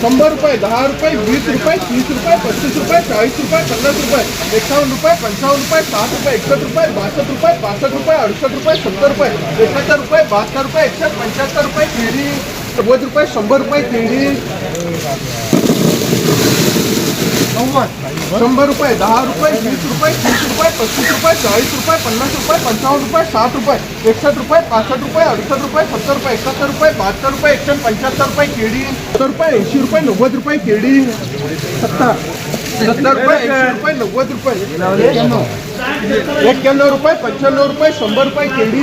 शंभर रुपये दहा रुपये वीस रुपये तीस रुपये पस्तीस रुपये चाळीस रुपये पन्नास रुपये एकावन्न रुपये पंचावन्न रुपये साठ रुपये एकसष्ट रुपये बासष्ट रुपये पासष्ट रुपये अडुसष्ट रुपये सत्तर रुपये एकाहत्तर रुपये बहात्तर रुपये एकशे पंच्याहत्तर रुपये केळी नव्वद रुपये शंभर रुपये केळी शंभर रुपये दहा रुपये वीस रुपये तीस रुपये पस्तीस रुपये चाळीस रुपये पन्नास रुपये पंचावन्न रुपये साठ रुपये एकसष्ट रुपये पासष्ट रुपये अडुसष्ट रुपये सत्तर रुपये एकाहत्तर रुपये बहात्तर रुपये एकशे पंच्याहत्तर रुपये केळी सत्तर रुपये ऐंशी रुपये नव्वद रुपये केळी सत्तर सत्तर रुपये ऐंशी रुपये नव्वद रुपये एक्क्याण्णव. रुपये पंच्याण्णव रुपये शंभर रुपये केळी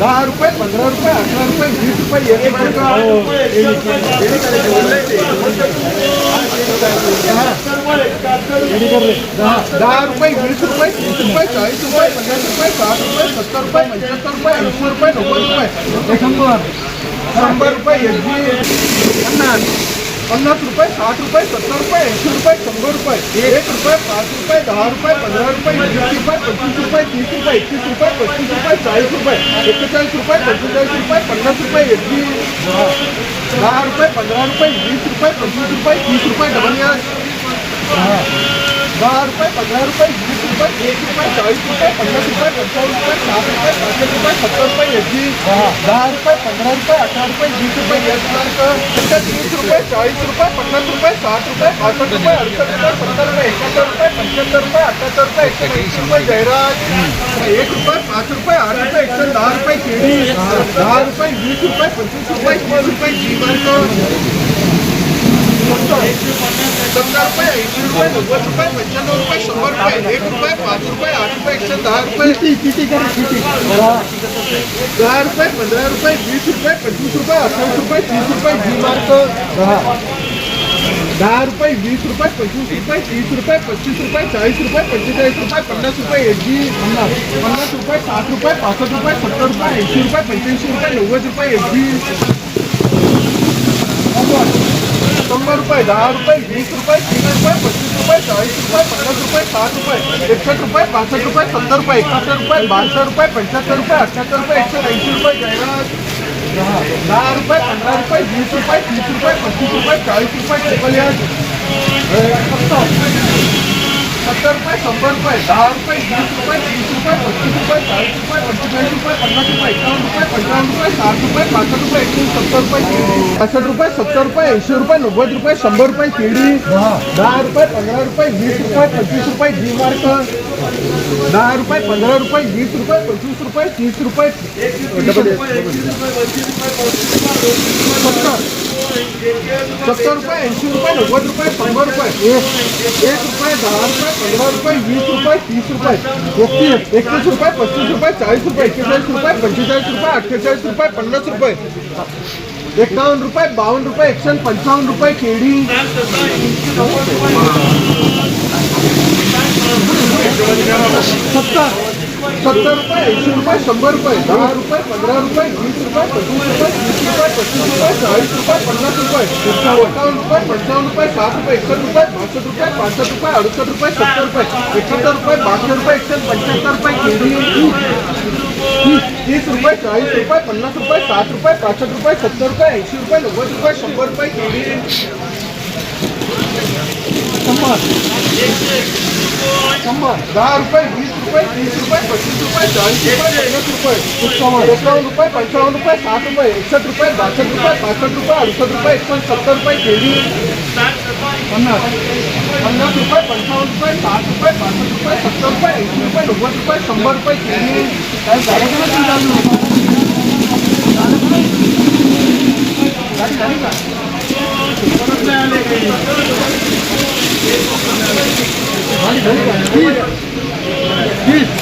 दहा रुपये पंधरा रुपये अठरा रुपये वीस रुपये एक दहा रुपये वीस रुपये तीस रुपये चाळीस रुपये पन्नास रुपये साठ रुपये सत्तर रुपये पंच्याहत्तर रुपये ऐंशी रुपये नव्वद रुपये. शंभर शंभर रुपये पन्नास. पन्नास रुपये, साठ रुपये, सत्तर रुपये, ऐंशी रुपये, शंभर रुपये, एक रुपये, पाच रुपये, दहा रुपये, पंधरा रुपये, वीस रुपये, पंचवीस रुपये, तीस रुपये, एकतीस रुपये, पस्तीस रुपये, चाळीस रुपये, एक्केचाळीस रुपये, पंचेचाळीस रुपये, पन्नास रुपये, एकवीस दहा रुपये, पंधरा रुपये, वीस रुपये, पंचवीस रुपये, तीस रुपये डबल दहा रुपये, पंधरा रुपये, वीस रुपये तीस रुपये चाळीस रुपये पन्नास रुपये पंचावन्न रुपये साठ रुपये पाचशे रुपये सत्तर रुपये एकवीस दहा रुपये पंधरा रुपये अठरा रुपये वीस रुपये एक मार्क तीस रुपये चाळीस रुपये पन्नास रुपये साठ रुपये पासष्ट रुपये अडुसष्ट रुपये सत्तर रुपये एकाहत्तर रुपये पंच्याहत्तर रुपये अठ्याहत्तर रुपये एकशे ऐंशी रुपये जाहिरात एक रुपये पाच रुपये आठ रुपये एकशे दहा रुपये केळी दहा रुपये वीस रुपये पंचवीस रुपये तीस रुपये जी मार्क सत्तर रुपये ऐंशी रुपये नव्वद रुपये पंच्याण्णव रुपये शंभर रुपये वीस रुपये पंचवीस रुपये तीस रुपये जी रुपये चाळीस रुपये पंचेचाळीस रुपये पन्नास रुपये एक जी पन्नास पन्नास रुपये साठ रुपये पासष्ट रुपये सत्तर रुपये ऐंशी रुपये पंच्याऐंशी रुपये नव्वद रुपये एक जी शंभर रुपये, दह रुपये, वीस रुपये, तीस रुपये, पस्तीस रुपये, चाळीस रुपये, पन्नास रुपये, साठ रुपये, एकसष्ट रुपये, पासष्ट रुपये, सत्तर रुपये, एकाहत्तर रुपये, बासष्ट रुपये, पंच्याहत्तर रुपये अठहत्तर रुपये, एकशे ऐंशी रुपये जाहिरात दहा रुपये, पंधरा रुपये, वीस रुपये, तीस रुपये, पस्तीस रुपये, चाळीस रुपये ट्रिपल सत्तर रुपये शंभर रुपये दहा रुपये वीस रुपये तीस रुपये रुपये रुपये रुपये पन्नास रुपये एकावन्न रुपये पंचावन्न रुपये साठ रुपये पासष्ट रुपये एकशे सत्तर रुपये पासष्ट रुपये सत्तर रुपये ऐंशी रुपये नव्वद रुपये शंभर रुपये केळी दहा रुपये पंधरा रुपये वीस रुपये पंचवीस रुपये जी मार्क दहा रुपये पंधरा रुपये वीस रुपये पंचवीस रुपये तीस रुपये सत्तर सत्तर रुपये ऐंशी रुपये नव्वद रुपये शंभर रुपये। एक रुपये दहा रुपये पंधरा रुपये वीस रुपये, तीस रुपये। एकतीस एकतीस रुपये पस्तीस रुपये चाळीस रुपये एक्केचाळीस रुपये पंचेचाळीस रुपये अठ्ठेचाळीस रुपये, पन्नास रुपये। एकावन्न रुपये बावन्न रुपये एकशे पंचावन्न रुपये केळी सत्तर। सत्तर रुपये, ऐंशी रुपये, शंभर रुपये, दहा रुपये, पंधरा रुपये, वीस रुपये पंचवीस रुपये, तीस रुपये, पस्तीस रुपये, चाळीस रुपये, पन्नास रुपये एकावन्न रुपये, पंचावन्न रुपये, साठ रुपये एकसष्ट रुपये, बासष्ट रुपये, पासष्ट रुपये, अडुसष्ट रुपये, सत्तर रुपये, एकाहत्तर रुपये, बासष्ट रुपये एकशे पंच्याहत्तर रुपये केळी तीस रुपये, चाळीस रुपये, पन्नास रुपये, साठ रुपये, पासष्ट रुपये, सत्तर रुपये, ऐंशी रुपये, नव्वद रुपये, शंभर रुपये शंभर દસ રૂપિયા વીસ રૂપિયા ત્રીસ રૂપિયા પચીસ રૂપિયા ચાલીસ રૂપિયા પચાસ રૂપિયા એકાવન રૂપિયા પંચાવન રૂપિયા સાત રૂપિયા એકસઠ રૂપિયા બાસઠ રૂપિયા પાસઠ રૂપિયા અડસઠ રૂપિયા એકસો સત્તર રૂપિયા કેવી પંદર પન્નાસ રૂપિયા પંચાવન રૂપિયા સાત રૂપિયા પાસઠ રૂપિયા સત્તર રૂપિયા એંસી રૂપિયા નવ્વદ રૂપિયા શંભર રૂપિયા કેવી સાહેબ ચાલુ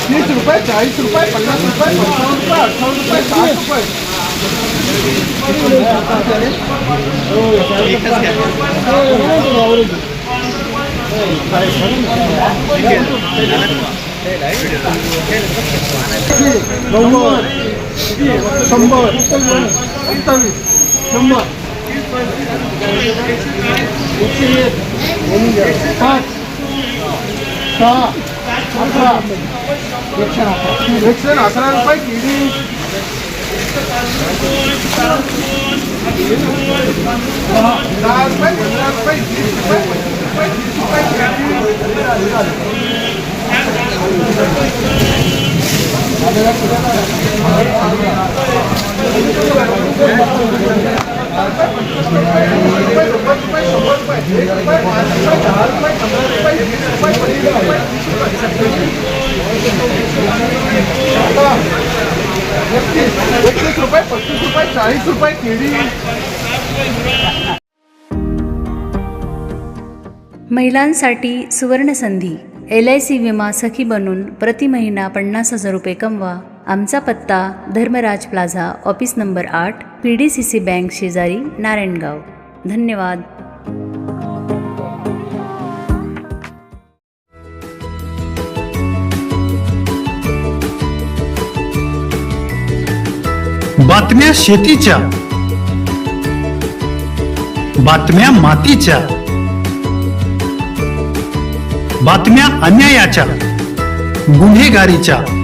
तीस रुपये चाळीस रुपये पन्नास रुपये पंचावन्न रुपये अठ्ठावन्न रुपये साठ रुपये शंभर. सत्तावीस शंभर. काय झालं का नाही चालू गाडी झाली का परत नाही आले काही तीस तीस रुपये चाळीस रुपये पन्नास रुपये पंचावन्न रुपये अठ्ठावन्न रुपये साठ रुपये नव्वद शंभर एक पाच रुपये दहा रुपये पंधरा रुपये वीस रुपये पंचवीस रुपये तीस रुपये एकतीस रुपये पस्तीस रुपये चाळीस रुपये केळी महिलांसाठी सुवर्णसंधी एल आय सी विमा सखी बनून प्रति महिना पन्नास हजार रुपये कमवा. आमचा पत्ता धर्मराज प्लाझा ऑफिस नंबर आठ P D C C bank शेजारी नारायणगाव. धन्यवाद. बातम्या शेतीच्या. बातम्या मातीच्या. बातम्या अन्यायाच्या. गुन्हेगारीच्या.